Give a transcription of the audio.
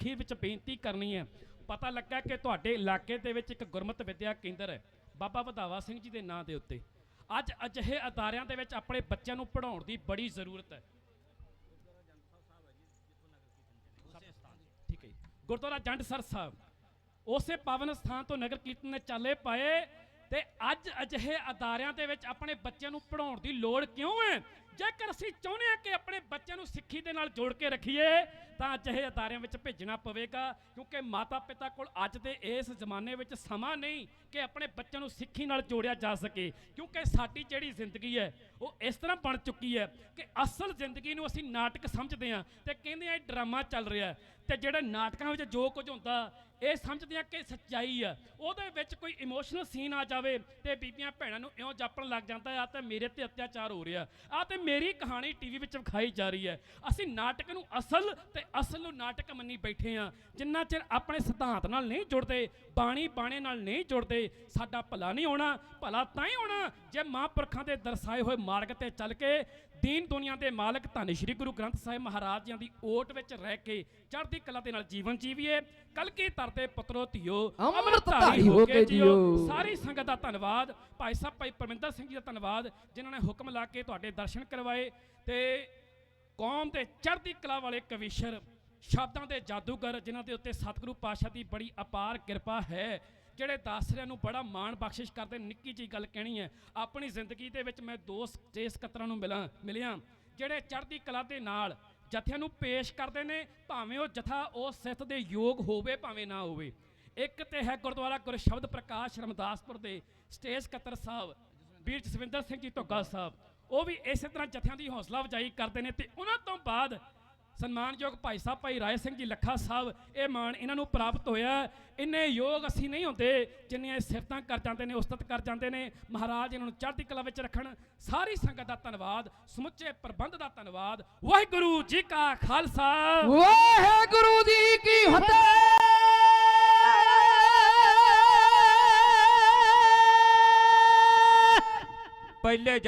ਅਖੀਰ ਵਿੱਚ ਬੇਨਤੀ ਕਰਨੀ ਹੈ। ਪਤਾ ਲੱਗਾ ਕਿ ਤੁਹਾਡੇ ਇਲਾਕੇ ਦੇ ਵਿੱਚ ਇੱਕ ਗੁਰਮਤ ਵਿਦਿਆ ਕੇਂਦਰ ਹੈ, ਬਾਬਾ ਵਧਾਵਾ ਸਿੰਘ ਜੀ ਦੇ ਨਾਂ ਦੇ ਉੱਤੇ। ਅੱਜ ਅਜਿਹੇ ਅਦਾਰਿਆਂ ਦੇ ਵਿੱਚ ਆਪਣੇ ਬੱਚਿਆਂ ਨੂੰ ਪੜ੍ਹਾਉਣ ਦੀ ਬੜੀ ਜ਼ਰੂਰਤ ਹੈ। ਠੀਕ ਹੈ ਜੀ। ਗੁਰਦੁਆਰਾ ਜੰਡਸਰ ਸਾਹਿਬ, ਉਸੇ ਪਾਵਨ ਸਥਾਨ ਤੋਂ ਨਗਰ ਕੀਰਤਨ ਨੇ ਚਾਲੇ ਪਾਏ ਤੇ ਅੱਜ ਅਜਿਹੇ ਅਦਾਰਿਆਂ ਦੇ ਵਿੱਚ ਆਪਣੇ ਬੱਚਿਆਂ ਨੂੰ ਪੜਾਉਣ ਦੀ ਲੋੜ ਕਿਉਂ ਹੈ? ਜੇਕਰ ਅਸੀਂ ਚਾਹੁੰਦੇ ਹਾਂ ਕਿ ਆਪਣੇ ਬੱਚਿਆਂ ਨੂੰ ਸਿੱਖੀ ਦੇ ਨਾਲ ਜੋੜ ਕੇ ਰੱਖੀਏ, ਤਾਂ ਅਜਿਹੇ ਅਦਾਰਿਆਂ ਵਿੱਚ ਭੇਜਣਾ ਪਵੇਗਾ, ਕਿਉਂਕਿ ਮਾਤਾ ਪਿਤਾ ਕੋਲ ਅੱਜ ਦੇ ਇਸ ਜ਼ਮਾਨੇ ਵਿੱਚ ਸਮਾਂ ਨਹੀਂ ਕਿ ਆਪਣੇ ਬੱਚਿਆਂ ਨੂੰ ਸਿੱਖੀ ਨਾਲ ਜੋੜਿਆ ਜਾ ਸਕੇ। ਕਿਉਂਕਿ ਸਾਡੀ ਜਿਹੜੀ ਜ਼ਿੰਦਗੀ ਹੈ, ਉਹ ਇਸ ਤਰ੍ਹਾਂ ਬਣ ਚੁੱਕੀ ਹੈ ਕਿ ਅਸਲ ਜ਼ਿੰਦਗੀ ਨੂੰ ਅਸੀਂ ਨਾਟਕ ਸਮਝਦੇ ਹਾਂ ਤੇ ਕਹਿੰਦੇ ਆ ਇਹ ਡਰਾਮਾ ਚੱਲ ਰਿਹਾ ਹੈ। ਤੇ ਜਿਹੜੇ ਨਾਟਕਾਂ ਵਿੱਚ ਜੋ ਕੁਝ ਹੁੰਦਾ, ਇਹ ਸਮਝਦੇ ਆ ਕਿ ਸੱਚਾਈ ਆ ਉਹਦੇ ਵਿੱਚ ਕੋਈ ਇਮੋਸ਼ਨਲ ਸੀਨ ਆ ਜਾਵੇ ਤੇ ਬੀਬੀਆਂ ਭੈਣਾਂ ਨੂੰ ਇਉਂ ਜਾਪਣ ਲੱਗ ਜਾਂਦਾ ਆ ਤੇ ਮੇਰੇ ਤੇ ਅਤਿਆਚਾਰ ਹੋ ਰਿਹਾ। ਆ ਤੇ ਮੇਰੀ ਕਹਾਣੀ ਟੀਵੀ ਵਿੱਚ ਵਿਖਾਈ ਜਾ ਰਹੀ ਹੈ। ਅਸੀਂ ਨਾਟਕ ਨੂੰ ਅਸਲ ਤੇ ਅਸਲ ਨੂੰ ਨਾਟਕ ਮੰਨੀ ਬੈਠੇ ਆ ਜਿੰਨਾ ਚਿਰ ਆਪਣੇ ਸਿਧਾਂਤ ਨਾਲ ਨਹੀਂ ਜੁੜਦੇ ਬਾਣੀ ਬਾਣੇ ਨਾਲ ਨਹੀਂ ਜੁੜਦੇ ਸਾਡਾ ਭਲਾ ਨਹੀਂ ਹੋਣਾ ਭਲਾ ਤਾਂ ਹੀ ਹੋਣਾ ਜੇ ਮਹਾਂਪੁਰਖਾਂ ਦੇ ਦਰਸਾਏ ਹੋਏ ਮਾਰਗ ਤੇ ਚੱਲ ਕੇ ਦੀਨ ਦੁਨੀਆ ਦੇ ਮਾਲਕ ਧੰਨ ਸ਼੍ਰੀ ਗੁਰੂ ਗ੍ਰੰਥ ਸਾਹਿਬ ਮਹਾਰਾਜ ਜੀਆਂ ਦੀ ਓਟ ਵਿੱਚ ਰਹਿ ਕੇ ਚੜ੍ਹਦੀ ਕਲਾ ਦੇ ਨਾਲ ਜੀਵਨ ਜੀਵੀਏ। ਕਲਕੀ ਤਰਦੇ ਪੁੱਤਰੋ ਧੀਓ? ਅੰਮ੍ਰਿਤਧਾਰੀ ਹੋ ਕੇ ਜੀਓ। ਸਾਰੀ ਸੰਗਤ ਦਾ ਧੰਨਵਾਦ। ਭਾਈ ਸਾਹਿਬ ਭਾਈ ਪਰਮਿੰਦਰ ਸਿੰਘ ਜੀ ਦਾ ਧੰਨਵਾਦ ਜਿਨ੍ਹਾਂ ਨੇ ਹੁਕਮ ਲਾ ਕੇ ਤੁਹਾਡੇ ਦਰਸ਼ਨ ਕਰਵਾਏ ਤੇ ਕੌਮ ਦੇ ਚੜ੍ਹਦੀ ਕਲਾ ਵਾਲੇ ਕਵੀਸ਼ਰ ਸ਼ਬਦਾਂ ਦੇ ਜਾਦੂਗਰ ਜਿਨ੍ਹਾਂ ਦੇ ਉੱਤੇ ਸਤਿਗੁਰੂ ਪਾਤਸ਼ਾਹ ਦੀ ਬੜੀ ਅਪਾਰ ਕਿਰਪਾ ਹੈ, ਜਿਹੜੇ ਦਾਸਰਿਆਂ ਨੂੰ ਬੜਾ ਮਾਣ ਬਖਸ਼ਿਸ਼ ਕਰਦੇ, ਨਿੱਕੀ ਜੀ ਗੱਲ ਕਹਿਣੀ ਹੈ, ਆਪਣੀ ਜ਼ਿੰਦਗੀ ਦੇ ਵਿੱਚ ਮੈਂ ਦੋ ਜੇ ਸਕੱਤਰਾਂ ਨੂੰ ਮਿਲਾਂ, ਮਿਲਿਆ, ਜਿਹੜੇ ਚੜ੍ਹਦੀ ਕਲਾ ਦੇ ਨਾਲ ਜਥਿਆਂ ਨੂੰ ਪੇਸ਼ ਕਰਦੇ ਨੇ, ਭਾਵੇਂ ਉਹ ਜਥਾ ਉਸ ਸਿੱਖ ਦੇ ਯੋਗ ਹੋਵੇ, ਭਾਵੇਂ ਨਾ ਹੋਵੇ। ਇੱਕ ਤੇ ਹੈ ਗੁਰਦੁਆਰਾ ਗੁਰਸ਼ਬਦ ਪ੍ਰਕਾਸ਼ ਰਮਦਾਸਪੁਰ ਦੇ ਸਟੇਜ ਸਕੱਤਰ ਸਾਹਿਬ, ਵੀਰ ਜਸਵਿੰਦਰ ਸਿੰਘ ਜੀ ਧੋਗਾ ਸਾਹਿਬ। ਉਹ ਵੀ ਇਸੇ ਤਰ੍ਹਾਂ ਜਥਿਆਂ ਦੀ ਹੌਸਲਾ ਅਫਜ਼ਾਈ ਕਰਦੇ ਨੇ ਤੇ ਉਹਨਾਂ ਤੋਂ ਬਾਅਦ ਸਨਮਾਨਯੋਗ ਭਾਈ ਸਾਹਿਬ ਭਾਈ ਰਾਏ ਸਿੰਘ ਜੀ ਲੱਖਾ ਸਾਹਿਬ ਇਹ ਮਾਣ ਇਹਨਾਂ ਨੂੰ ਪ੍ਰਾਪਤ ਹੋਇਆ। ਇੰਨੇ ਯੋਗ ਅਸੀਂ ਨਹੀਂ ਹੁੰਦੇ ਜਿੰਨੀਆਂ ਇਹ ਸਿਫਤਾਂ ਕਰ ਜਾਂਦੇ ਨੇ ਉਸਤਤ ਕਰ ਜਾਂਦੇ ਨੇ। ਮਹਾਰਾਜ ਇਹਨਾਂ ਨੂੰ ਚੜ੍ਹਦੀ ਕਲਾ ਵਿੱਚ ਰੱਖਣ। ਸਾਰੀ ਸੰਗਤ ਦਾ ਧੰਨਵਾਦ ਸਮੁੱਚੇ ਪ੍ਰਬੰਧ ਦਾ ਧੰਨਵਾਦ। ਵਾਹਿਗੁਰੂ ਜੀ ਕਾ ਖਾਲਸਾ। ਵਾਹਿਗੁਰੂ ਜੀ ਕੀ ਫਤਿਹ। ਪਹਿਲੇ